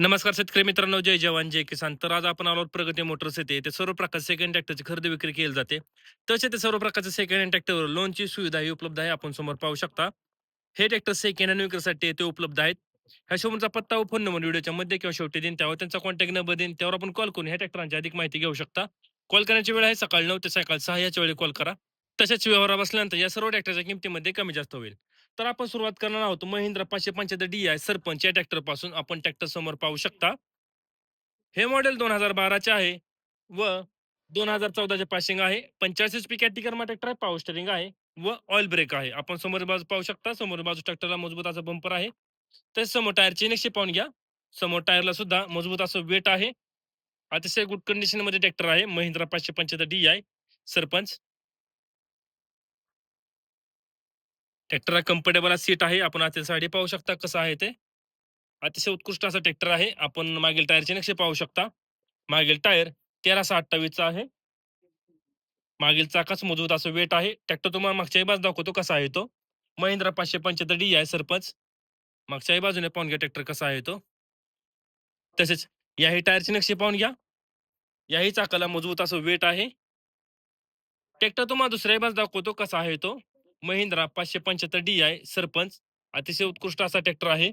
नमस्कार शेतकरी मित्रांनो जय जवान जय किसान. तर आज आपण आलो प्रगती मोटर्स येते ते सर्व प्रकारचे सेकंड ट्रॅक्टरची खरेदी विक्री केली जाते. तसे ते सर्व प्रकारचे सेकंड हँड ट्रॅक्टरवर लोनची सुविधा ही उपलब्ध आहे. आपण समोर पाहू शकता. हे ट्रॅक्टर सेकंड हँड विक्रीसाठी ते उपलब्ध आहेत. ह्या शोरूमचा पत्ता व फोन नंबर व्हिडिओच्या मध्ये किंवा शेवटी देईन त्यावर त्यांचा कॉन्टॅक्ट नंबर देईन. त्यावर आपण कॉल करून ह्या ट्रॅक्टरांची अधिक माहिती घेऊ शकता. कॉल करण्याची वेळ आहे सकाळी नऊ ते सकाळी सहा याच्या वेळी कॉल करा. तसेच व्यवहार बसल्यानंतर या सर्व ट्रॅक्टरच्या किमतीमध्ये कमी जास्त होईल. तर आपण सुरुवात करणार आहोत. महिंद्रा पाचशे पंच्याहत्तर डी आय सरपंच या ट्रॅक्टरपासून आपण ट्रॅक्टर समोर पाहू शकता. हे मॉडेल दोन हजार बाराचे आहे व दोन हजार चौदाचे पासिंग आहे. पंच्याऐंशी पी कॅटिकर ट्रॅक्टर आहे पावर स्टेरिंग आहे व ऑइल ब्रेक आहे. आपण समोर बाजू पाहू शकता. समोर बाजू ट्रॅक्टरला मजबूत असा बंपर आहे. तसेच समोर टायरची निक्षे पाहून घ्या. समोर टायरला सुद्धा मजबूत असं वेट आहे. अतिशय गुड कंडिशनमध्ये ट्रॅक्टर आहे. महिंद्रा पाचशे पंच्याहत्तर डी आय सरपंच. ट्रॅक्टरला कम्फर्टेबल सीट आहे. आपण आतील साडी पाहू शकता कसं आहे ते. अतिशय उत्कृष्ट असा ट्रॅक्टर आहे. आपण मागील टायरचे नक्षे पाहू शकता. मागील टायर तेराशे अठ्ठावीसचा आहे. मागील चाकाच मजबूत असं वेट आहे. ट्रॅक्टर तुम्हाला मागच्याही बाजू दाखवतो कसा आहे तो. महिंद्रा पाचशे पंच्याहत्तर डी आहे सरपंच. मागच्याही बाजूने पाहून घ्या ट्रॅक्टर कसा आहे तो. तसेच याही टायरचे नक्षे पाहून घ्या. याही चाकाला मजबूत असं वेट आहे. ट्रॅक्टर तुम्हाला दुसऱ्याही बाजू दाखवतो कसा आहे तो. महिंद्रा पाचशे पंच्याहत्तर डी आय सरपंच अतिशय उत्कृष्ट असा ट्रॅक्टर आहे.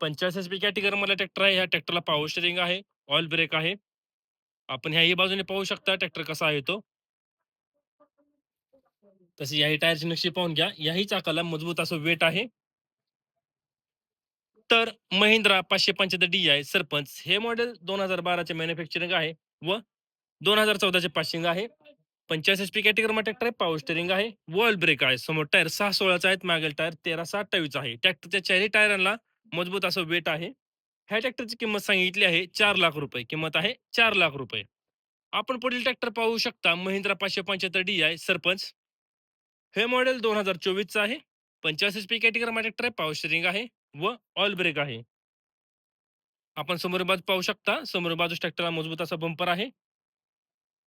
पंचाळीस एस पी कॅटेगरी मला ट्रॅक्टर आहे. ह्या ट्रॅक्टरला पॉवर स्टेरिंग आहे ऑइल ब्रेक आहे. आपण ह्याही बाजूने पाहू शकता ट्रॅक्टर कसा आहे तो. तसे याही टायरची नक्षी पाहून घ्या. याही चाकाला मजबूत असं वेट आहे. तर महिंद्रा पाचशे पंच्याहत्तर डी आय सरपंच हे मॉडेल दोन हजार बाराचे मॅन्युफॅक्चरिंग आहे व दोन हजार चौदाचे पासिंग आहे. पंचाळीस एच पी कॅटेगरी ट्रॅक्टर आहे पॉवर स्टेरिंग आहे वर्ल्ड ब्रेक आहे. समोर टायर सहा सोळाचा आहेत मागील टायर तेरा सहा अठ्ठावीस आहे. ट्रॅक्टरच्या चारही टायरांना मजबूत असं वेट आहे. ह्या ट्रॅक्टरची किंमत सांगितली आहे चार लाख रुपये. किंमत आहे चार लाख रुपये. आपण पुढील ट्रॅक्टर पाहू शकता महिंद्रा पाचशे पंच्याहत्तर डी आहे सरपंच. हे मॉडेल दोन हजार चोवीसचं आहे. पंच्याऐंशी पी कॅटेगरी ट्रॅक्टर आहे पॉवर स्टेरिंग आहे व ऑल ब्रेक आहे. आपण समोर बाजू पाहू शकता समोर बाजू ट्रॅक्टरला मजबूत असा बंपर आहे.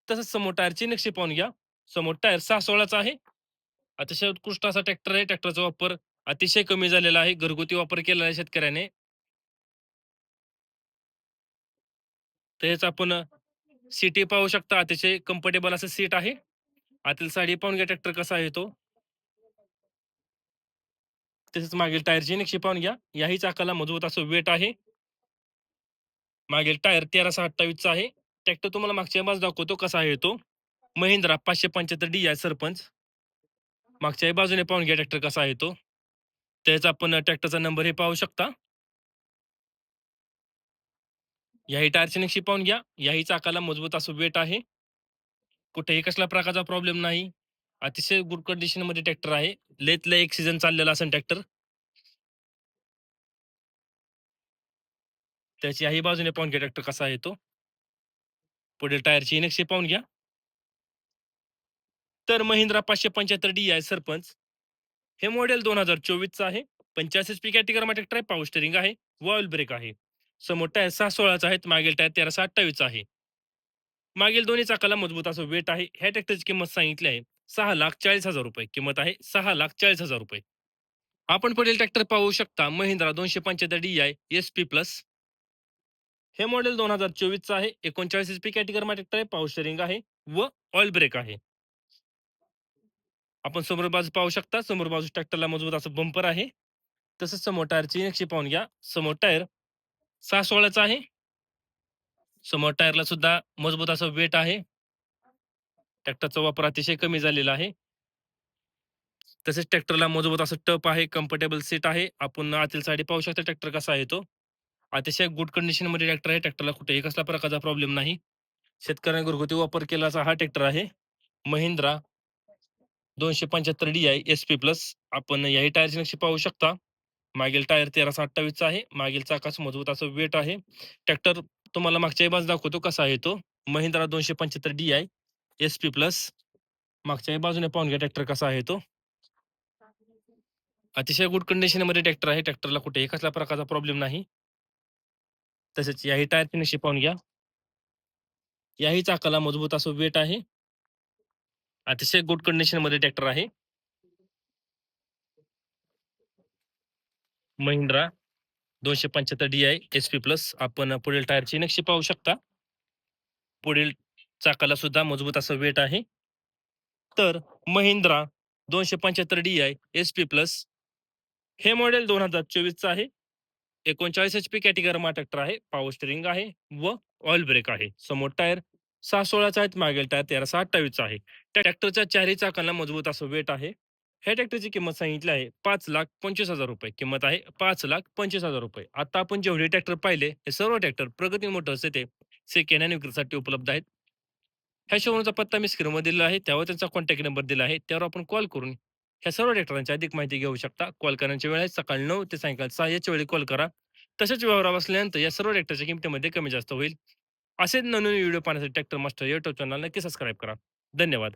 तसंच समोर टायरची नक्षी पाहून घ्या. समोर टायर सहा सोळाचा आहे. अतिशय उत्कृष्ट असा ट्रॅक्टर आहे. ट्रॅक्टरचा वापर अतिशय कमी झालेला आहे. घरगुती वापर केलेला आहे शेतकऱ्याने. तसेच आपण सीटी पाहू शकता. अतिशय कम्फर्टेबल असं सीट आहे. आतील साडी पाहून घ्या. ट्रॅक्टर कसा आहे तो. तसेच मागील टायरची नक्षी पाहून घ्या. याही चाकाला मजबूत असं वेट आहे. मागील टायर तेराशे अठ्ठावीसचा आहे. ट्रॅक्टर तुम्हाला मागच्या बाजू दाखवतो कसा आहे तो. महिंद्रा पाचशे पंच्याहत्तर डी आहे सरपंच. मागच्याही बाजूने पाहून घ्या ट्रॅक्टर कसा आहे तो. त्याचा आपण ट्रॅक्टरचा नंबर हे पाहू शकता. याही टायरची नक्षी पाहून घ्या. याही चाकाला मजबूत असं वेट आहे. कुठेही कसला प्रकारचा प्रॉब्लेम नाही. अतिशय गुड कंडिशनमध्ये ट्रॅक्टर आहे. लेत लय एक सीझन चाललेला असेल ट्रॅक्टर. त्याची याही बाजूने पाहून घ्या ट्रॅक्टर कसा आहे तो. पुढील टायरची नक्षी पाहून घ्या. तर महिंद्रा पाचशे पंच्याहत्तर डी आहे सरपंच. हे मॉडेल दोन हजार चोवीसचं आहे. पंच्याऐंशी पी कॅटेगरी ट्रॅक्टर आहे पॉवर स्टेरिंग आहे. वॉल ब्रेक आहे. समोर टायर सहा सोळाचा आहेत. मागील टायर तेराशे अठ्ठावीसचा आहे. मागील दोन्ही चाकाला मजबूत असं वेट आहे. ह्या ट्रॅक्टरची किंमत सांगितली आहे. सहा लाख चाळीस हजार रुपये. किंमत आहे सहा लाख चाळीस हजार रुपये. आपण पुढील ट्रॅक्टर पाहू शकता. महिंद्रा दोनशे पंच्याहत्तर D I S P plus हे मॉडेल दोन हजार चोवीसचं आहे. एकोणचाळीस एचपी कॅटेगरी ट्रॅक्टर आहे पाऊस शेअरिंग आहे व ऑइल ब्रेक आहे. आपण समोर बाजू पाहू शकता. समोर बाजू ट्रॅक्टरला मजबूत असं बंपर आहे. तसंच समोर टायरची नक्षी पाहून घ्या. समोर टायर सहा सोळाचा आहे. समोर टायरला सुद्धा मजबूत असं वेट आहे. ट्रॅक्टरचा वापर अतिशय कमी झालेला आहे. तसेच ट्रॅक्टरला मजबूत असं टप आहे. कम्फर्टेबल सीट आहे. आपण आतील साडी पाहू शकता ट्रॅक्टर कसा आहे तो. अतिशय गुड कंडिशनमध्ये ट्रॅक्टर आहे. ट्रॅक्टरला कुठेही कसला प्रकारचा प्रॉब्लेम नाही. शेतकऱ्यांनी घरगुती वापर केलाचा हा ट्रॅक्टर आहे. महिंद्रा दोनशे पंच्याहत्तर D I S P plus. आपण याही टायरची नक्षी पाहू शकता. मागील टायर तेराशे अठ्ठावीसचा आहे. मागील चाकास मजबूत असं वेट आहे. ट्रॅक्टर तुम्हाला मागच्याही बाजू दाखवतो कसा आहे तो. महिंद्रा दोनशे पंच्याहत्तर D I S P plus. मागच्याही बाजूने पाहून घ्या ट्रॅक्टर कसा आहे तो. अतिशय गुड कंडिशनमध्ये ट्रॅक्टर आहे. ट्रॅक्टरला कुठेही कसल्या प्रकारचा प्रॉब्लेम नाही. तसेच याही टायरची नक्षी पाहून घ्या. याही चाकाला मजबूत असं वेट आहे. अतिशय गुड कंडिशनमध्ये ट्रॅक्टर आहे. महिंद्रा दोनशे पंच्याहत्तर D I S P plus आपण पुढील टायरची नक्षी पाहू शकता. पुढील चाकाला सुद्धा मजबूत असं वेट आहे. तर महिंद्रा दोनशे पंच्याहत्तर D I S P plus हे मॉडेल दोन हजार चोवीसचं आहे. एकोणचाळीस एच पी कॅटेगरी ट्रॅक्टर आहे पॉवर स्टेरिंग आहे व ऑइल ब्रेक आहे. समोर टायर सहा सोळाचा आहेत मागील टायर तेराशे अठ्ठावीसचा आहे. त्या ट्रॅक्टरच्या चारही चाकांना मजबूत असं वेट आहे. ह्या ट्रॅक्टरची किंमत सांगितली आहे पाच लाख पंचवीस हजार रुपये. किंमत आहे पाच लाख पंचवीस हजार रुपये. आता आपण जेवढे ट्रॅक्टर पाहिले हे सर्व ट्रॅक्टर प्रगती मोटर्स येथे सेकंड हँड विक्रीसाठी उपलब्ध आहेत. ह्या शोरूमचा पत्ता मी स्क्रीनवर दिला आहे. त्यावर त्यांचा कॉन्टॅक्ट नंबर दिला आहे. त्यावर आपण कॉल करून ह्या सर्व ट्रॅक्टरांची अधिक माहिती घेऊ शकता. कॉल करण्याची वेळ आहे सकाळी नऊ ते सायंकाळी सहा याच्या वेळी कॉल करा. तसेच व्यवहार असल्यानंतर या सर्व ट्रॅक्टरच्या किमतीमध्ये कमी जास्त होईल. असेच नवीन व्हिडिओ पाहण्यासाठी ट्रॅक्टर मास्टर युट्यूब चॅनल नक्की सबस्क्राईब करा. धन्यवाद.